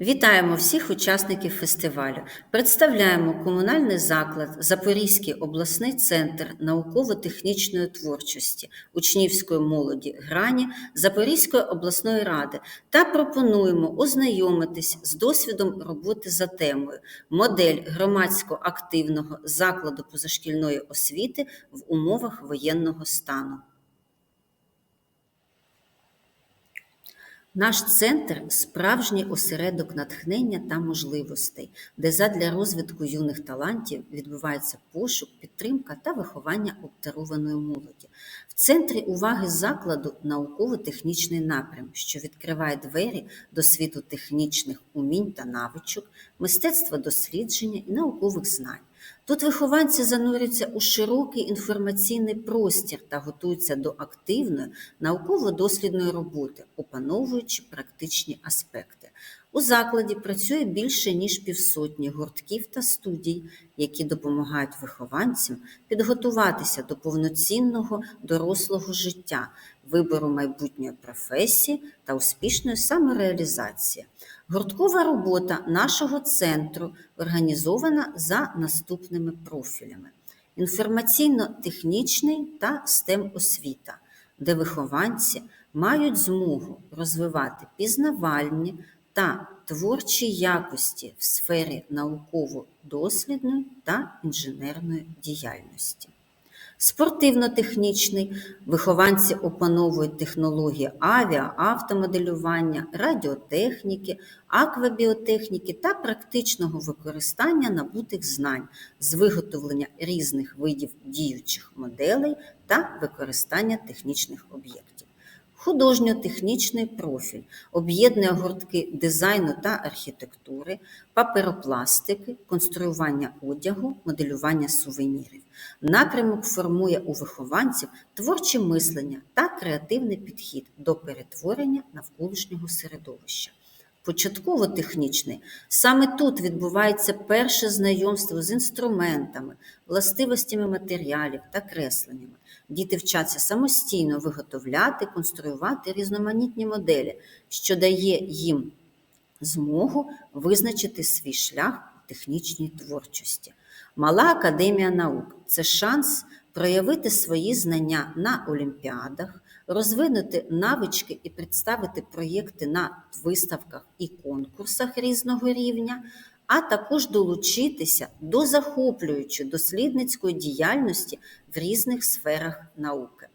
Вітаємо всіх учасників фестивалю. Представляємо комунальний заклад Запорізький обласний центр науково-технічної творчості, учнівської молоді грані Запорізької обласної ради та пропонуємо ознайомитись з досвідом роботи за темою Модель громадсько-активного закладу позашкільної освіти в умовах воєнного стану. Наш центр справжній осередок натхнення та можливостей, де задля розвитку юних талантів відбувається пошук, підтримка та виховання обдарованої молоді. В центрі уваги закладу науково-технічний напрям, що відкриває двері до світу технічних умінь та навичок, мистецтва дослідження і наукових знань. Тут вихованці занурюються у широкий інформаційний простір та готуються до активної науково-дослідної роботи, опановуючи практичні аспекти. У закладі працює більше ніж півсотні гуртків та студій, які допомагають вихованцям підготуватися до повноцінного дорослого життя, вибору майбутньої професії та успішної самореалізації. Гурткова робота нашого центру організована за наступними профілями: інформаційно-технічний та STEM освіта, де вихованці мають змогу розвивати пізнавальні та творчі якості в сфері науково-дослідної та інженерної діяльності. Спортивно-технічний вихованці опановують технології авіа, автомоделювання, радіотехніки, аквабіотехніки та практичного використання набутих знань з виготовлення різних видів діючих моделей та використання технічних об'єктів. Художньо-технічний профіль об'єднує гуртки дизайну та архітектури, паперопластики, конструювання одягу, моделювання сувенірів. Напрямок формує у вихованців творче мислення та креативний підхід до перетворення навколишнього середовища. Початково-технічний саме тут відбувається перше знайомство з інструментами, властивостями матеріалів та кресленнями. Діти вчаться самостійно виготовляти, конструювати різноманітні моделі, що дає їм змогу визначити свій шлях у технічній творчості. Мала академія наук це шанс проявити свої знання на олімпіадах, розвинути навички і представити проєкти на виставках і конкурсах різного рівня, а також долучитися до захоплюючої дослідницької діяльності в різних сферах науки.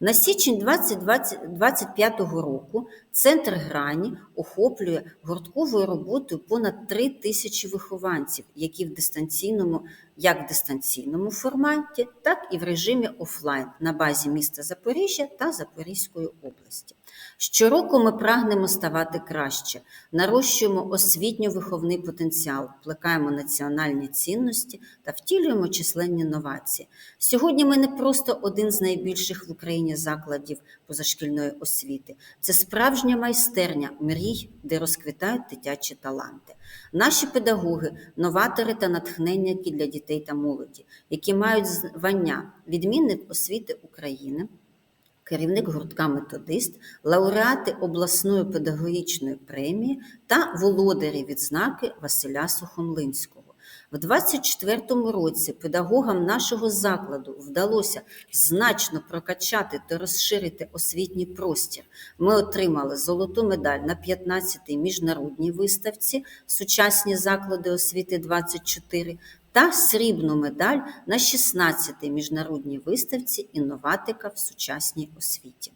На січень 2025 року центр грані охоплює гуртковою роботою понад 3 тисячі вихованців, які в дистанційному, як в дистанційному форматі, так і в режимі офлайн на базі міста Запоріжжя та Запорізької області. Щороку ми прагнемо ставати краще, нарощуємо освітньо-виховний потенціал, плекаємо національні цінності та втілюємо численні новації. Сьогодні ми не просто один з найбільших в Україні закладів позашкільної освіти. Це справжня майстерня мрій, де розквітають дитячі таланти. Наші педагоги, новатори та натхненники для дітей та молоді, які мають звання відмінник освіти України керівник гуртка методист, лауреати обласної педагогічної премії та володарі відзнаки Василя Сухомлинського. В 2024 році педагогам нашого закладу вдалося значно прокачати та розширити освітній простір. Ми отримали золоту медаль на 15-й міжнародній виставці Сучасні заклади освіти 24 та срібну медаль на 16-й міжнародній виставці Інноватика в сучасній освіті.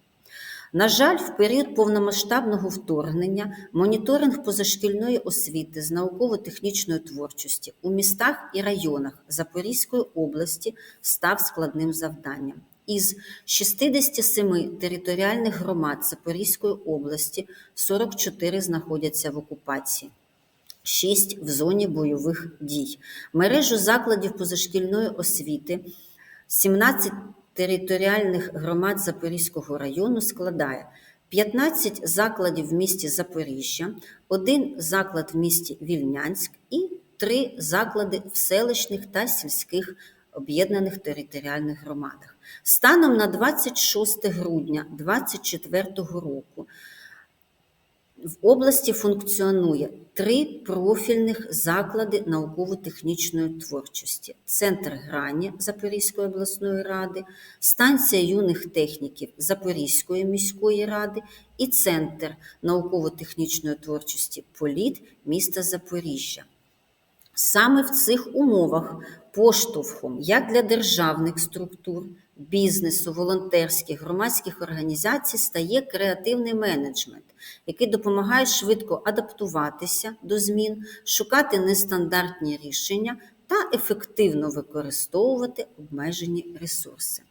На жаль, в період повномасштабного вторгнення моніторинг позашкільної освіти з науково-технічної творчості у містах і районах Запорізької області став складним завданням. Із 67 територіальних громад Запорізької області 44 знаходяться в окупації. 6 в зоні бойових дій. Мережу закладів позашкільної освіти 17 територіальних громад Запорізького району складає 15 закладів в місті Запоріжжя, один заклад в місті Вільнянськ і 3 заклади в селищних та сільських об'єднаних територіальних громадах. Станом на 26 грудня 2024 року В області функціонує три профільних заклади науково-технічної творчості: Центр грані Запорізької обласної ради, станція юних техніків Запорізької міської ради і Центр науково-технічної творчості Політ міста Запоріжжя. Саме в цих умовах поштовхом як для державних структур, бізнесу, волонтерських, громадських організацій стає креативний менеджмент, який допомагає швидко адаптуватися до змін, шукати нестандартні рішення та ефективно використовувати обмежені ресурси.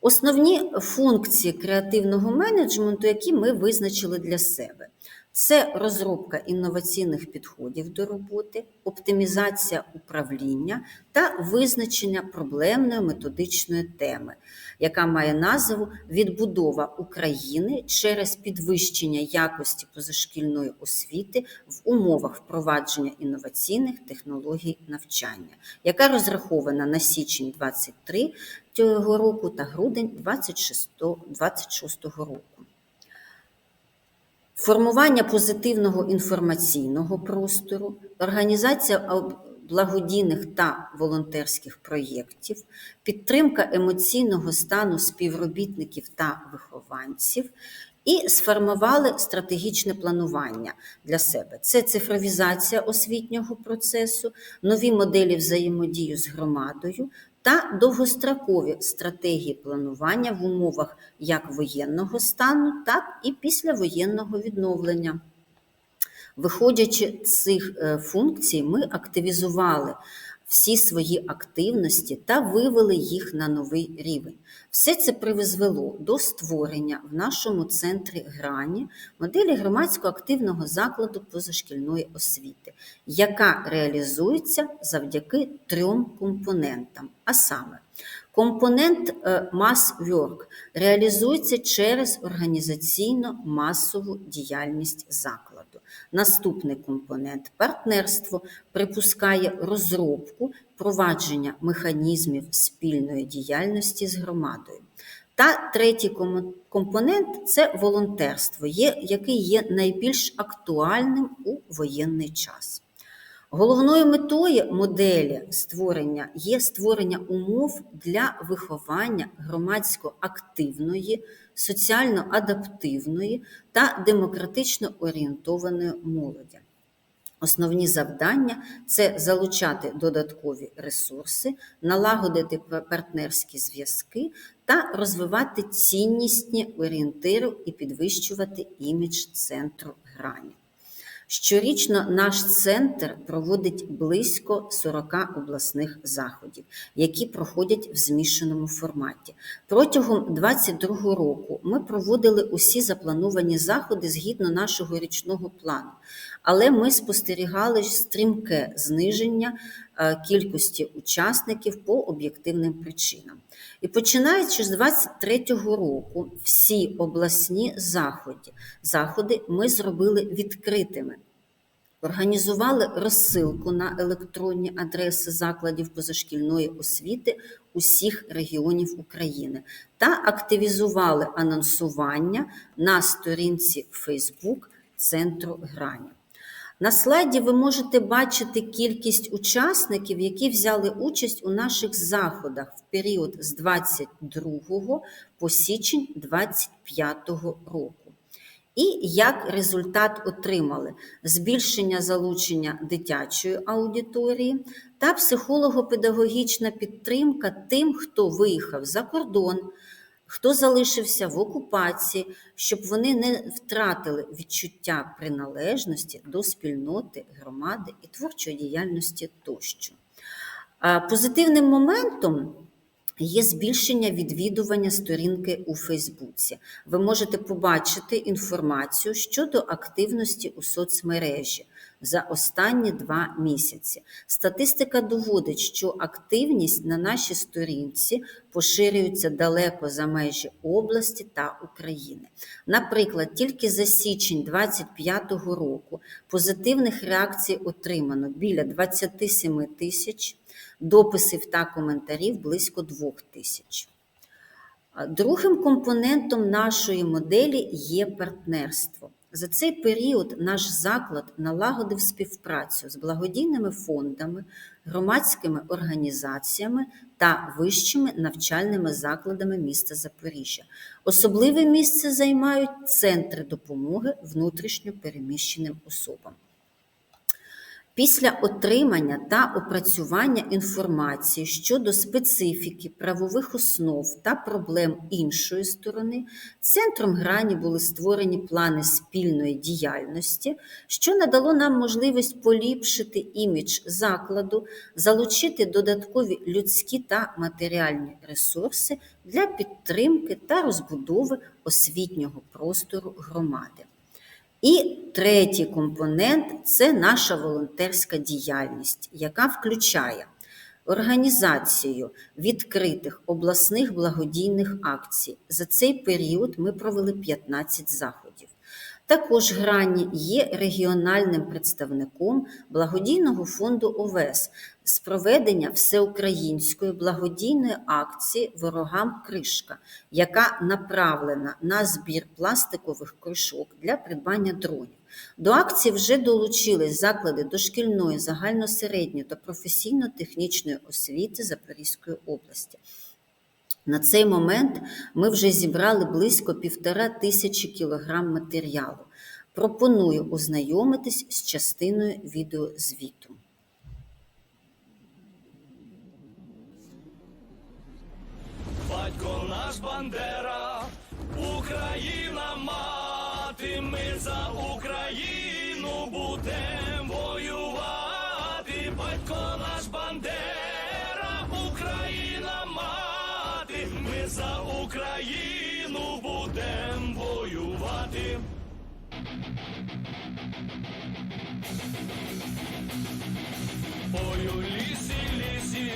Основні функції креативного менеджменту, які ми визначили для себе, це розробка інноваційних підходів до роботи, оптимізація управління та визначення проблемної методичної теми, яка має назву Відбудова України через підвищення якості позашкільної освіти в умовах впровадження інноваційних технологій навчання, яка розрахована на січень 23 цього року та грудень 26 року. Формування позитивного інформаційного простору, організація благодійних та волонтерських проєктів, підтримка емоційного стану співробітників та вихованців і сформували стратегічне планування для себе. Це цифровізація освітнього процесу, нові моделі взаємодії з громадою та довгострокові стратегії планування в умовах як воєнного стану, так і післявоєнного відновлення. Виходячи з цих е, функцій, ми активізували всі свої активності та вивели їх на новий рівень. Все це призвело до створення в нашому центрі грані моделі громадсько активного закладу позашкільної освіти, яка реалізується завдяки трьом компонентам. А саме, компонент е, Mass Work реалізується через організаційно-масову діяльність закладу. Наступний компонент партнерство припускає розробку провадження механізмів спільної діяльності з громадою. Та третій компонент це волонтерство, який є найбільш актуальним у воєнний час. Головною метою моделі створення є створення умов для виховання громадсько активної, соціально адаптивної та демократично орієнтованої молоді. Основні завдання це залучати додаткові ресурси, налагодити партнерські зв'язки та розвивати ціннісні орієнтири і підвищувати імідж центру грані. Щорічно наш центр проводить близько 40 обласних заходів, які проходять в змішаному форматі. Протягом 2022 року ми проводили усі заплановані заходи згідно нашого річного плану, але ми спостерігали стрімке зниження кількості учасників по об'єктивним причинам. І починаючи з 2023 року, всі обласні заходи, заходи ми зробили відкритими. Організували розсилку на електронні адреси закладів позашкільної освіти усіх регіонів України та активізували анонсування на сторінці Facebook Центру Грані. На слайді ви можете бачити кількість учасників, які взяли участь у наших заходах в період з 22 по січень 25 року. І як результат отримали збільшення залучення дитячої аудиторії та психолого-педагогічна підтримка тим, хто виїхав за кордон, хто залишився в окупації, щоб вони не втратили відчуття приналежності до спільноти, громади і творчої діяльності тощо. Позитивним моментом Є збільшення відвідування сторінки у Фейсбуці. Ви можете побачити інформацію щодо активності у соцмережі за останні два місяці. Статистика доводить, що активність на нашій сторінці поширюється далеко за межі області та України. Наприклад, тільки за січень 2025 року позитивних реакцій отримано біля 27 тисяч дописів та коментарів близько двох тисяч. Другим компонентом нашої моделі є партнерство. За цей період наш заклад налагодив співпрацю з благодійними фондами, громадськими організаціями та вищими навчальними закладами міста Запоріжжя. Особливе місце займають центри допомоги внутрішньо переміщеним особам. Після отримання та опрацювання інформації щодо специфіки правових основ та проблем іншої сторони, центром грані були створені плани спільної діяльності, що надало нам можливість поліпшити імідж закладу, залучити додаткові людські та матеріальні ресурси для підтримки та розбудови освітнього простору громади. І третій компонент це наша волонтерська діяльність, яка включає організацію відкритих обласних благодійних акцій. За цей період ми провели 15 заходів. Також Грані є регіональним представником благодійного фонду ОВЕС з проведення всеукраїнської благодійної акції Ворогам Кришка, яка направлена на збір пластикових кришок для придбання дронів. До акції вже долучились заклади дошкільної, загальносередньої та професійно-технічної освіти Запорізької області. На цей момент ми вже зібрали близько півтора тисячі кілограм матеріалу. Пропоную ознайомитись з частиною відеозвіту. Батько наш Бандера, Україна мати, ми за Україну будем воювати. Батько наш за Україну будем воювати. Ой, у лісі, лісі,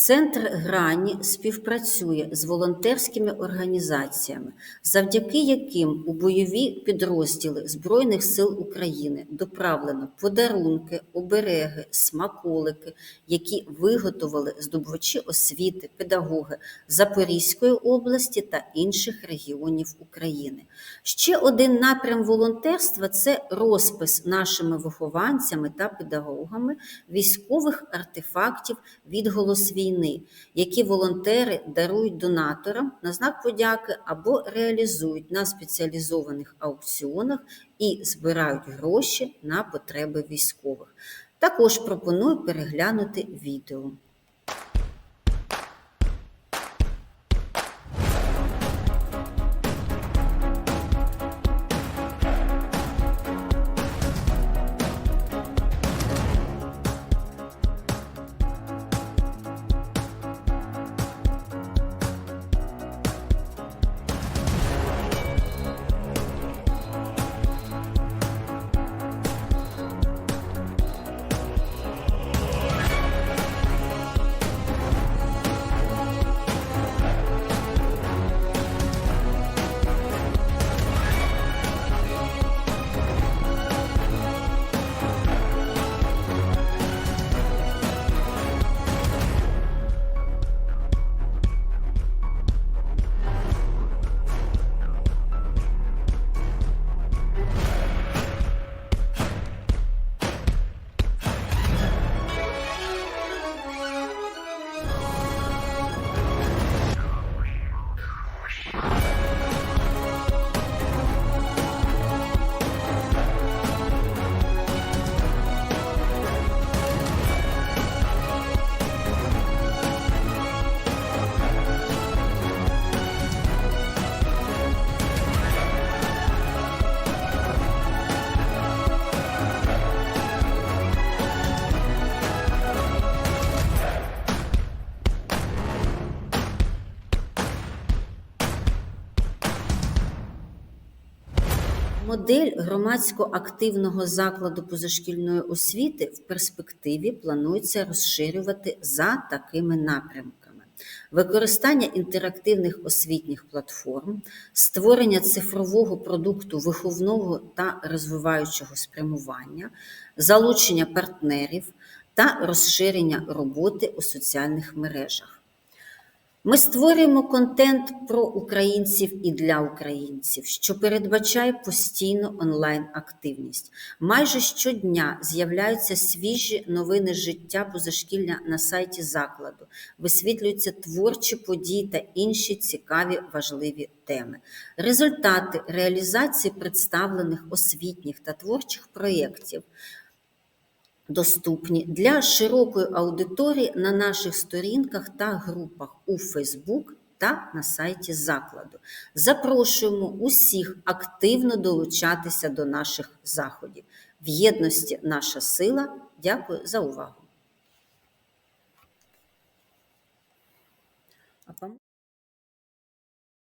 Центр Грані співпрацює з волонтерськими організаціями, завдяки яким у бойові підрозділи Збройних сил України доправлено подарунки, обереги, смаколики, які виготовили здобувачі освіти, педагоги Запорізької області та інших регіонів України. Ще один напрям волонтерства це розпис нашими вихованцями та педагогами військових артефактів відголос війни, які волонтери дарують донаторам на знак подяки або реалізують на спеціалізованих аукціонах і збирають гроші на потреби військових. Також пропоную переглянути відео. Модель громадсько-активного закладу позашкільної освіти в перспективі планується розширювати за такими напрямками. Використання інтерактивних освітніх платформ, створення цифрового продукту виховного та розвиваючого спрямування, залучення партнерів та розширення роботи у соціальних мережах. Ми створюємо контент про українців і для українців, що передбачає постійну онлайн-активність. Майже щодня з'являються свіжі новини життя позашкілля на сайті закладу, висвітлюються творчі події та інші цікаві важливі теми. Результати реалізації представлених освітніх та творчих проєктів доступні для широкої аудиторії на наших сторінках та групах у Facebook та на сайті закладу. Запрошуємо усіх активно долучатися до наших заходів. В єдності наша сила. Дякую за увагу.